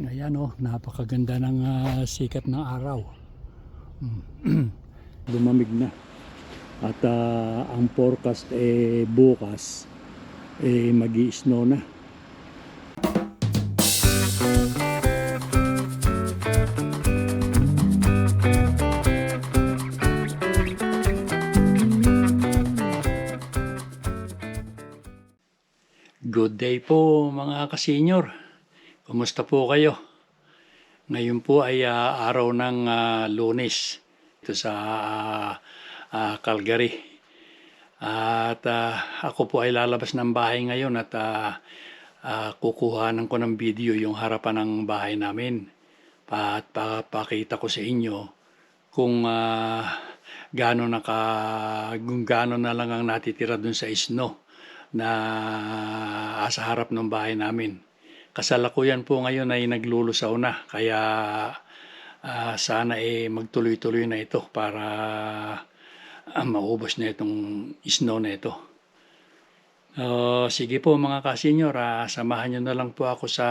Ayan oh, napakaganda ng ah, sikat ng araw. Mm. Lumamig na. At ah, ang forecast eh bukas eh magi-snow na. Good day po mga kasenyor. Kumusta po kayo? Ngayon po ay ah, araw ng ah, lunes ito sa ah, ah, Calgary. At ah, ako po ay lalabas ng bahay ngayon at ah, ah, kukuhanan ko ng video yung harapan ng bahay namin. At papakita ko sa inyo kung ah, gaano naka kung gaano na lang ang natitira dun sa snow na sa harap ng bahay namin. Kasalukuyan po ngayon ay naglulusaw na kaya ah, sana eh magtuloy-tuloy na ito para ah, maubos na itong snow na ito. Ah, sige po mga kasenyor, ah, samahan nyo na lang po ako sa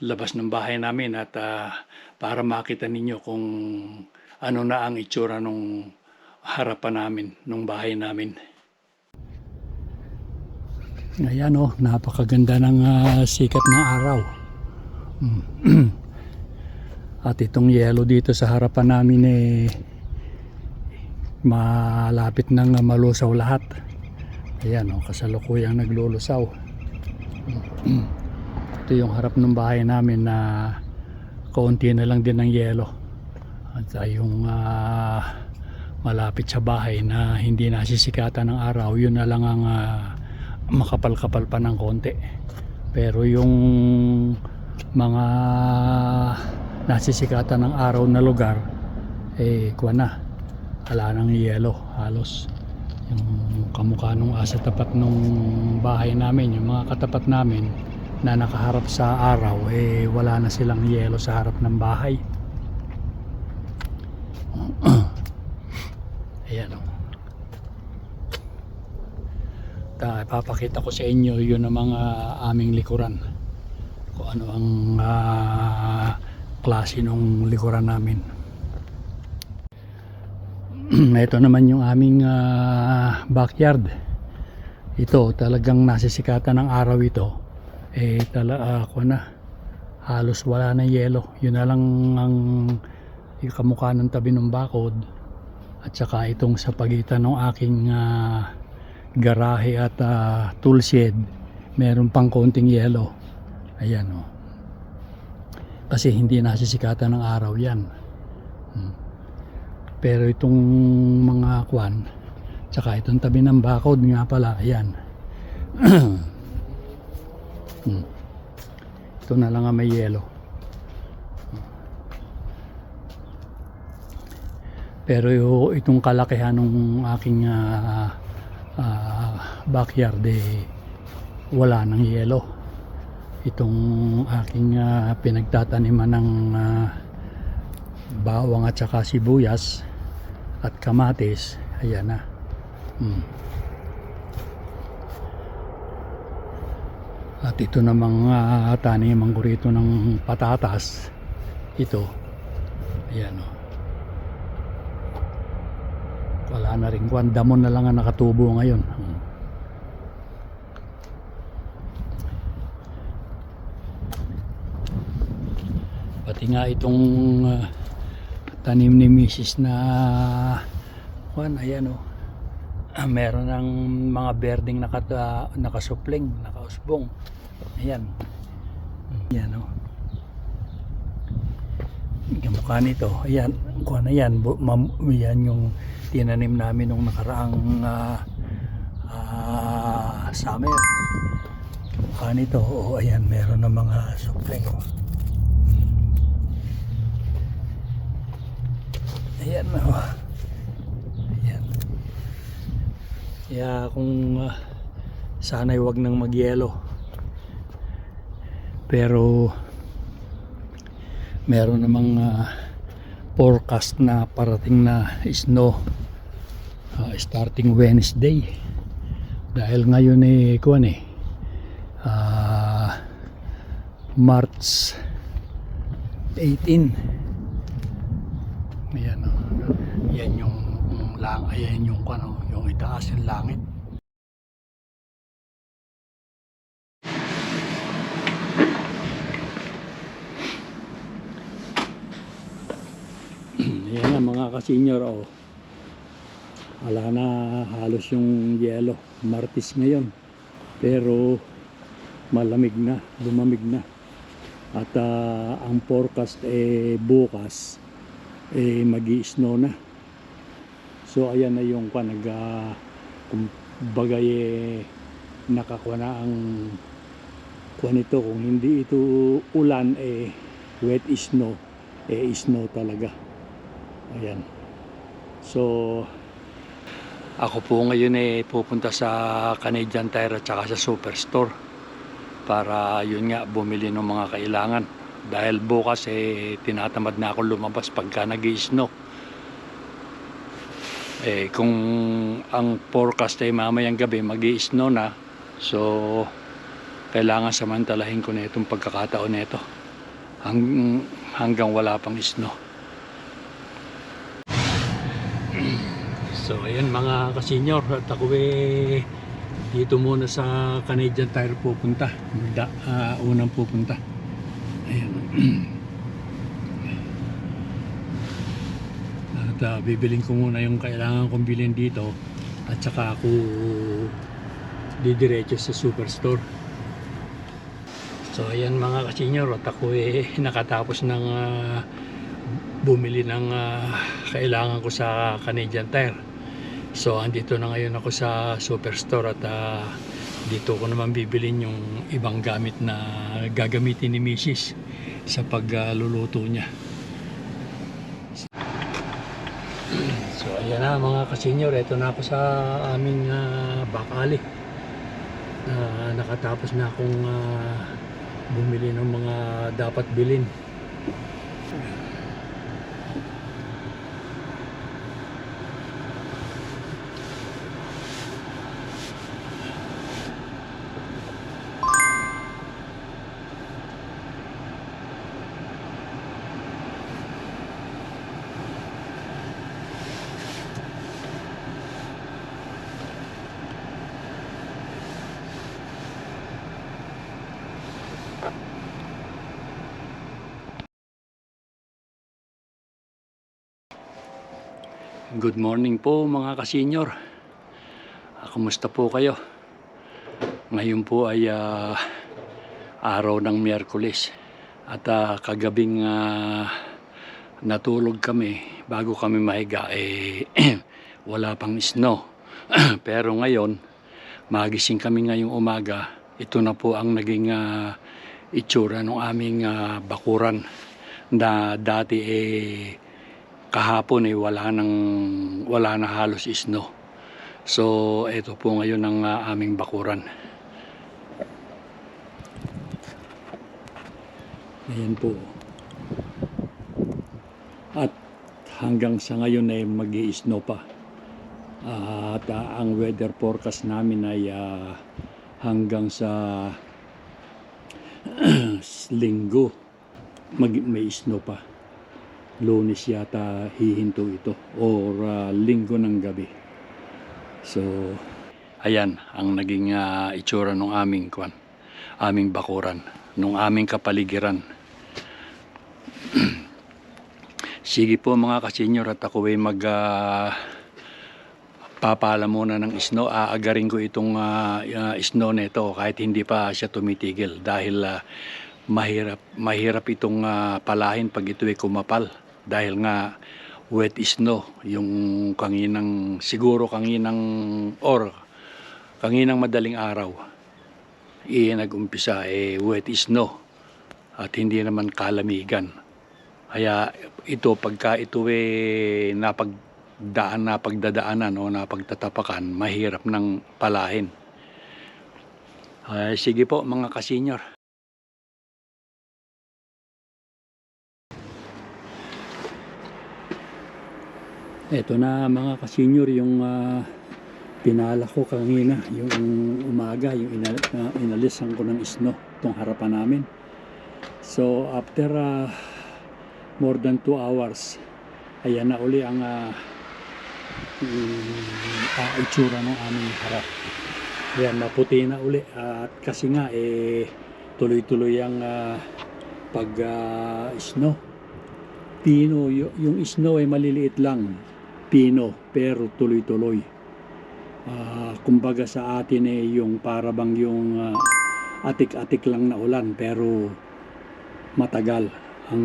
labas ng bahay namin at ah, para makita ninyo kung ano na ang itsura nung harapan namin, nung bahay namin. Ayan oh, napakaganda ng ah, sikat ng araw. Mm. At itong yellow dito sa harapan namin eh malapit nang malusaw lahat. Ayan oh, kasalukuyang naglulusaw. Ito yung harap ng bahay namin na kaunti na lang din ng yelo. At yung ah, malapit sa bahay na hindi nasisikatan ng araw, yun na lang ang ah, makapal-kapal pa ng konti. Pero yung mga nasisikatan ng araw na lugar, eh, kuha na. Wala nang yelo, halos. Yung kamukha nung asa tapat nung bahay namin, yung mga katapat namin na nakaharap sa araw, eh, wala na silang yelo sa harap ng bahay. Ayan o. Ta, papakita ko sa inyo yun ang mga aming likuran. Kung ano ang ah, klase ng likuran namin. Ito naman yung aming ah, backyard. Ito talagang nasisikatan ng araw ito. Eh tala ako na halos wala na yelo. Yun na lang ang yung kamukha ng tabi ng bakod at saka itong sa pagitan ng aking ah, garahe at ah, tool shed meron pang konting yelo. Ayan o kasi hindi nasisikatan ng araw yan. Hmm. pero itong mga kwan tsaka itong tabi ng bakod nga pala ayan. Hmm. ito na lang ang may yelo. Pero itong kalakihan ng aking ah, ah, backyard eh, wala nang yelo. Itong aking ah, pinagtataniman ng ah, bawang at saka sibuyas at kamatis, ayan na. Hmm. At ito namang uh, taniman ko rito ng patatas. Ito. Ayan o. wala na rin. Kwan damon na lang ang nakatubo ngayon. Pati nga itong ah, tanim ni Mrs. na kwan ayan o Ah, meron ng mga berding nakata, nakasupling nakausbong. Ayan. Ayan o kamukha nito ayan kuha na yan. Mam- yan yung tinanim namin nung nakaraang ah, ah, summer. Kamukha nito o ayan meron ng mga supling oh. ayan o ayan. Kaya kung ah, sana'y wag nang magyelo. Pero meron namang ah, forecast na parating na snow ah, starting Wednesday dahil ngayon eh kuan eh ah, March 18. Ayan o. Yan yung yung lang, ayan yung ano, yung itaas yung langit. Ayan na mga kasenyor oh. Wala na halos yung yelo. Martis ngayon. Pero malamig na, lumamig na. At ah, ang forecast eh bukas eh magi snow na. So ayan na yung pa nag uh, kumbaga eh nakakuha na ang kuha nito kung hindi ito ulan eh wet snow eh snow talaga. Ayan. So ako po ngayon eh pupunta sa Canadian Tire at saka sa Superstore para yun nga bumili ng mga kailangan. Dahil bukas eh tinatamad na ako lumabas pagka nag snow eh kung ang forecast ay mamayang gabi mag snow na. So kailangan samantalahin ko na itong pagkakataon na ito. Hang, hanggang wala pang snow so ayun mga kasenyor at ako eh dito muna sa Canadian Tire pupunta. Da, ah, unang pupunta. Ayan. At ah, bibiling ko muna yung kailangan kong bilhin dito. At saka ako didiretso sa superstore. So ayan mga kasenyor at ako eh nakatapos ng ah, bumili ng ah, kailangan ko sa Canadian Tire So andito na ngayon ako sa superstore at ah, dito ko naman bibilin yung ibang gamit na gagamitin ni Mrs. sa pagluluto niya. So ayan na mga kasenyor, ito na ako sa aming ah, bakali. Na nakatapos na akong ah, bumili ng mga dapat bilhin. Good morning po mga kasenyor. Ah, Kumusta po kayo? Ngayon po ay ah, araw ng Miyerkules. At ah, kagabing ah, natulog kami bago kami mahiga eh wala pang snow. Pero ngayon, magising kami ngayong umaga. Ito na po ang naging ah, itsura ng aming ah, bakuran na dati eh kahapon eh wala nang wala na halos snow. So ito po ngayon ang ah, aming bakuran. Ayan po. At hanggang sa ngayon ay mag snow pa. at ah, ang weather forecast namin ay ah, hanggang sa linggo mag may snow pa lunes yata hihinto ito or ah, linggo ng gabi. So, ayan ang naging ah, itsura ng aming kwan, aming bakuran, nung aming kapaligiran. Sige po mga kasenyor at ako ay mag ah, papala muna ng snow. Aagarin ko itong ah, ah, snow nito kahit hindi pa siya tumitigil dahil ah, mahirap mahirap itong ah, palahin pag ito ay kumapal dahil nga wet snow yung kanginang siguro kanginang or kanginang madaling araw eh nagumpisa eh wet snow at hindi naman kalamigan. Kaya ito pagka ito eh napagdaan napagdadaanan o napagtatapakan mahirap ng palahin. Ay, sige po mga kasenyor Ito na mga kasenyor yung ah, pinala ko kanina, yung umaga, yung inal ah, inalisan ko ng snow, itong harapan namin. So after ah, more than 2 hours. Ayan na uli ang uh, uh, itsura ng aming harap. Ayan, maputi na uli. At kasi nga, eh, tuloy-tuloy ang ah, pag ah, snow. Pino, yung snow ay maliliit lang. Pino, pero tuloy-tuloy. Ah, kumbaga sa atin eh, yung para yung ah, atik-atik lang na ulan, pero matagal. Ang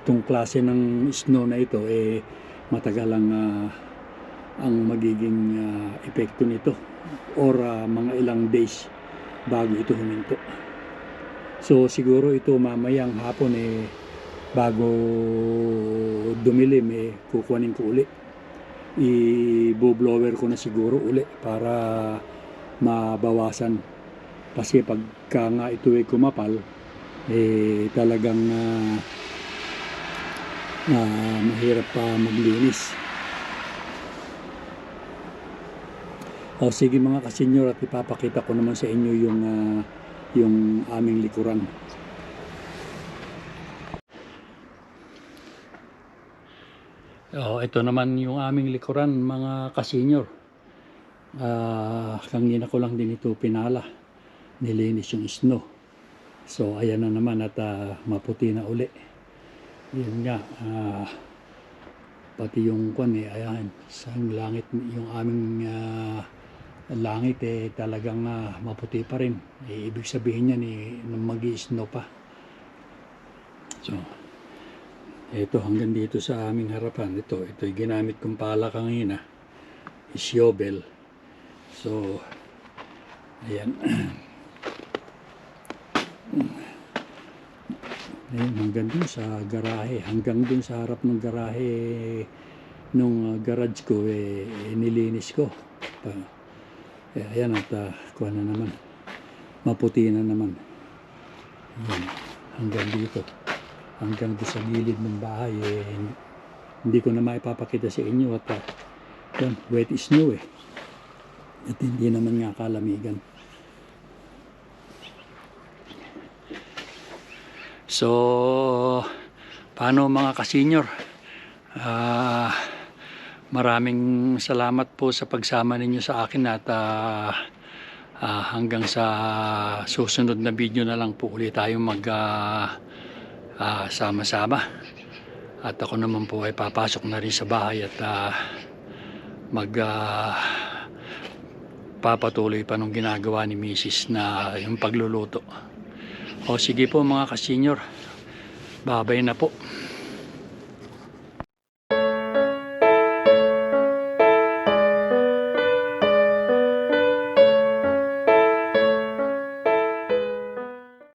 itong klase ng snow na ito, eh, matagal ang ah, ang magiging ah, epekto nito or ah, mga ilang days bago ito huminto. So siguro ito mamayang hapon eh bago dumilim eh kukunin ko uli. I-blower ko na siguro uli para mabawasan. Kasi pagka nga ito ay kumapal eh talagang ah, ah, mahirap pa maglinis. O sige mga kasenyor at ipapakita ko naman sa inyo yung ah, yung aming likuran. Oh, ito naman yung aming likuran mga kasenyor. Ah, kanina ko lang din ito pinala. Nilinis yung snow. So ayan na naman at ah, maputi na uli. Yun nga. ah, pati yung kwan eh, ayan, sa langit, yung aming ah, langit eh talagang ah, maputi pa rin. Eh, ibig sabihin yan eh, mag snow pa. So, ito hanggang dito sa aming harapan. Ito, ito ginamit kong pala kanina. Is yovel. So, ayan. Ayun, hanggang dun sa garahe, hanggang dun sa harap ng garahe nung uh, garage ko, eh, nilinis ko. Eh, ayan at uh, kuha na naman. Maputi na naman. Ayan, hanggang dito. Hanggang sa gilid ng bahay, eh, hindi ko na maipapakita sa inyo at uh, yan, wet snow eh. At hindi naman nga kalamigan. So, paano mga kasenyor? Ah, maraming salamat po sa pagsama ninyo sa akin at ah, ah, hanggang sa susunod na video na lang po ulit tayo mag ah, ah, sama-sama. At ako naman po ay papasok na rin sa bahay at ah, mag ah, papatuloy pa nung ginagawa ni Mrs. na yung pagluluto. O sige po mga kasenyor, babay na po.